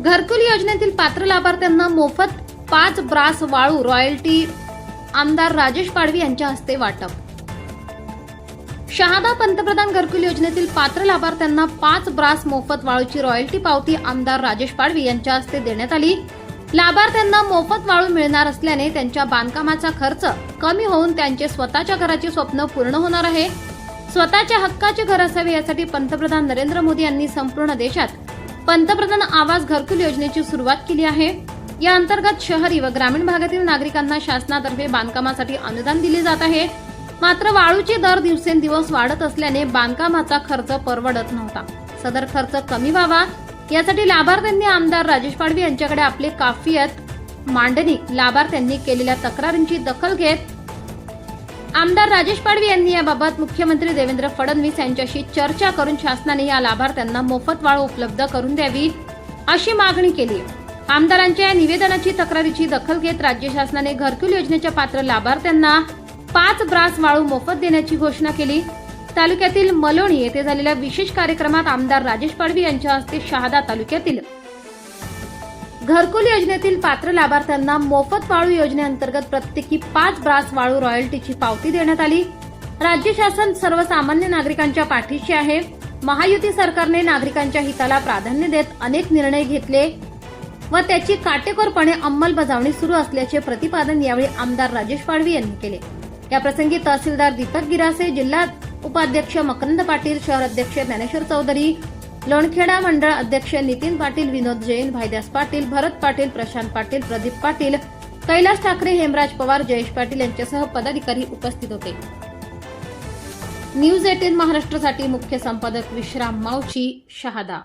योजनेतील पात्र लाभार्थ्यांना मोफत पाच ब्रास वाळू रॉयल्टी आमदार राजेश पाडवी यांच्या हस्ते वाटप. शहादा पंतप्रधान घरकुल योजनेतील पात्र लाभार्थ्यांना पाच ब्रास मोफत वाळूची रॉयल्टी पावती आमदार राजेश पाडवी यांच्या हस्ते देण्यात आली. लाभार्थ्यांना मोफत वाळू मिळणार असल्याने त्यांच्या बांधकामाचा खर्च कमी होऊन त्यांचे स्वतःच्या घराचे स्वप्न पूर्ण होणार आहे. स्वतःच्या हक्काचे घर असावे यासाठी पंतप्रधान नरेंद्र मोदी यांनी संपूर्ण देशात पंतप्रधान आवास घरकुल योजनेची सुरुवात केली आहे. या अंतर्गत शहरी व ग्रामीण भागातील नागरिकांना शासनातर्फे बांधकामासाठी अनुदान दिले जात आहे. मात्र वाळूचे दर दिवसेंदिवस वाढत असल्याने बांधकामाचा खर्च परवडत नव्हता. सदर खर्च कमी व्हावा यासाठी लाभार्थ्यांनी आमदार राजेश पाडवी यांच्याकडे आपले काफियत मांडणी लाभार्थ्यांनी केलेल्या तक्रारींची दखल घेत आमदार राजेश पाडवी यांनी याबाबत मुख्यमंत्री देवेंद्र फडणवीस यांच्याशी चर्चा करून शासनाने या लाभार्थ्यांना मोफत वाळू उपलब्ध करून द्यावी अशी मागणी केली. आमदारांच्या या निवेदनाची तक्रारीची दखल घेत राज्य शासनाने घरकुल योजनेच्या पात्र लाभार्थ्यांना पाच ब्रास वाळू मोफत देण्याची घोषणा केली. तालुक्यातील मलोणी येथे झालेल्या विशेष कार्यक्रमात आमदार राजेश पाडवी यांच्या हस्ते शहादा तालुक्यातील घरकुल योजनेतील पात्र लाभार्थ्यांना मोफत वाळू योजनेअंतर्गत प्रत्येकी पाच ब्रास वाळू रॉयल्टीची पावती देण्यात आली. राज्य शासन सर्वसामान्य नागरिकांच्या पाठीशी आहे. महायुती सरकारने नागरिकांच्या हिताला प्राधान्य देत अनेक निर्णय घेतले. व त्याची काटेकोरपणे अंमलबजावणी सुरू असल्याचे प्रतिपादन यावेळी आमदार राजेश पाडवी यांनी केले. याप्रसंगी तहसीलदार दीपक गिरासे जिल्हा उपाध्यक्ष मकरंद पाटील शहर अध्यक्ष ज्ञानेश्वर चौधरी लोणखेडा मंडळ अध्यक्ष नितीन पाटील विनोद जैन भायदास पाटील भरत पाटील प्रशांत पाटील प्रदीप पाटील कैलास ठाकरे हेमराज पवार जयेश पाटील यांच्यासह पदाधिकारी उपस्थित होते. न्यूज एटीन महाराष्ट्रासाठी मुख्य संपादक विश्राम मावची शहादा.